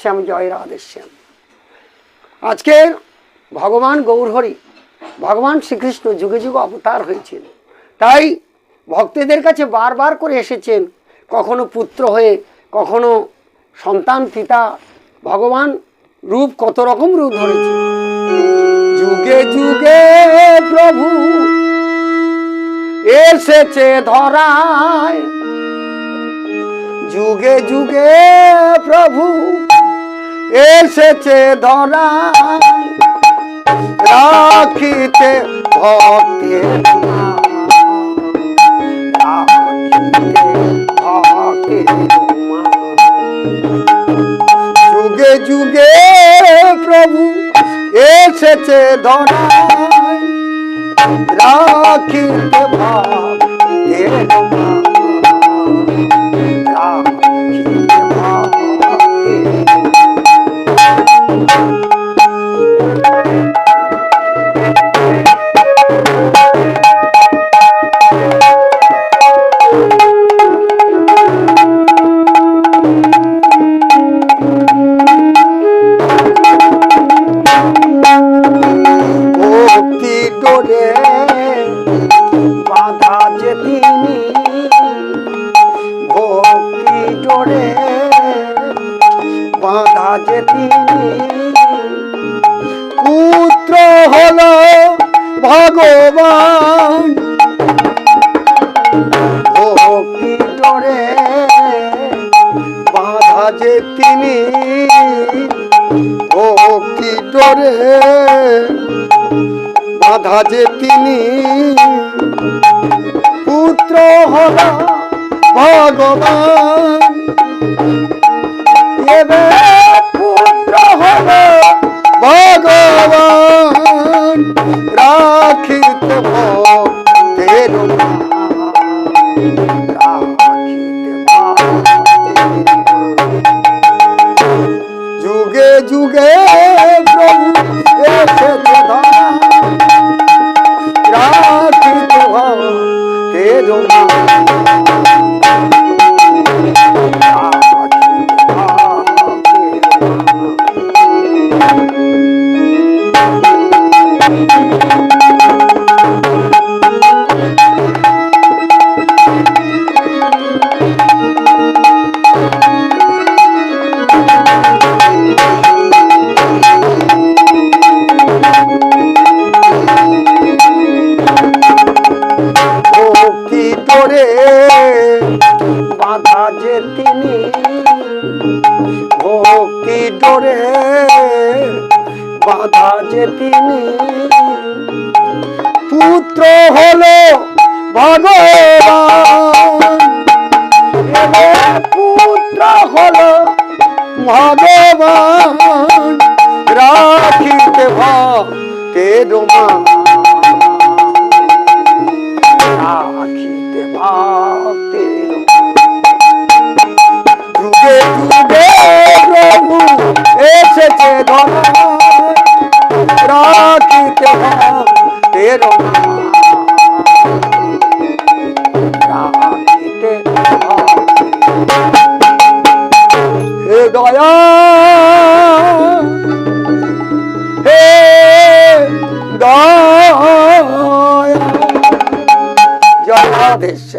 শ্যাম জয় রাধে শ্যাম আজকে ভগবান গৌরহরি, ভগবান শ্রীকৃষ্ণ যুগে যুগে অবতার হয়েছেন। তাই ভক্তদের কাছে বারবার করে এসেছেন, কখনো পুত্র হয়ে, কখনো সন্তান পিতা, ভগবান রূপ কত রকম রূপ ধরেছে। যুগে যুগে প্রভু এসেছে ধরায়, যুগে যুগে প্রভু এসেছে ধরায় রাখিতে ভক্তের। যুগে যুগে প্রভু এসেছে ধরায় রাখিতে ভক্তের নাম। যে তিনি পুত্র হল ভগবান। বাধা যে তিনি? ভক্তি ডোরে বাধা যে তিনি? পুত্র হল ভগবান। এবে ভগবান রাখিত করে বাধা যে তিনি। পুত্র হলো ভগবান। পুত্র হলো ভগবান। রাখিতে ভক্তের মান তেরো হে দয়া হে দয়া জয় দেশ